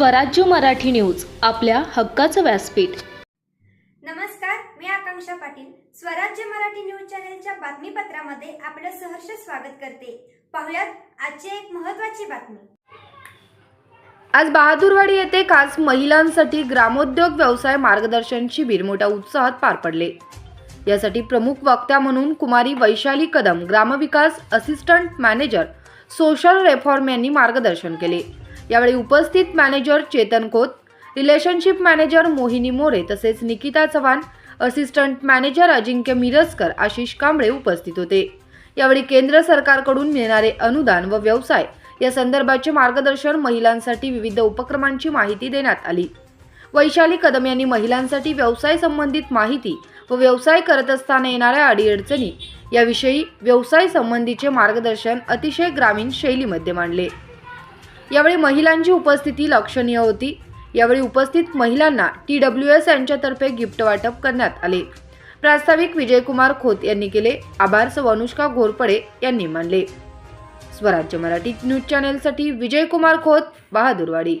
स्वराज्य मराठी न्यूज आपल्या हक्काचं व्यासपीठ. नमस्कार मी आकांक्षा पाटील. स्वराज्य मराठी न्यूज चॅनलच्या बातमीपत्रामध्ये आपलं सहर्ष स्वागत करते. पाहुयात आजची एक महत्त्वाची बातमी. आज बहादूरवाडी येथे खास महिलांसाठी ग्रामोद्योग व्यवसाय मार्गदर्शन शिबिर मोठ्या उत्साहात पार पडले. यासाठी प्रमुख वक्त्या म्हणून कुमारी वैशाली कदम ग्रामविकास असिस्टंट मॅनेजर सोशल रेफॉर्म यांनी मार्गदर्शन केले. यावेळी उपस्थित manager Chetan Khot relationship manager Mohini More तसेच निकिता चव्हाण असिस्टंट मॅनेजर अजिंक्य मिरजकर आशिष कांबळे उपस्थित होते. यावेळी केंद्र सरकारकडून मिळणारे अनुदान व व्यवसाय या संदर्भाचे मार्गदर्शन महिलांसाठी विविध उपक्रमांची माहिती देण्यात आली. वैशाली कदम यांनी महिलांसाठी व्यवसाय संबंधित माहिती व व्यवसाय करत असताना येणाऱ्या अडीअडचणी याविषयी व्यवसाय संबंधीचे मार्गदर्शन अतिशय ग्रामीण शैलीमध्ये मांडले. यावेळी महिलांची उपस्थिती लक्षणीय होती. यावेळी उपस्थित महिलांना टी डब्ल्यू एस यांच्यातर्फे गिफ्ट वाटप करण्यात आले. प्रास्ताविक विजयकुमार खोत यांनी केले. आभार सौ अनुष्का घोरपडे यांनी मानले. स्वराज्य मराठी न्यूज चॅनेलसाठी विजयकुमार खोत बहादूरवाडी.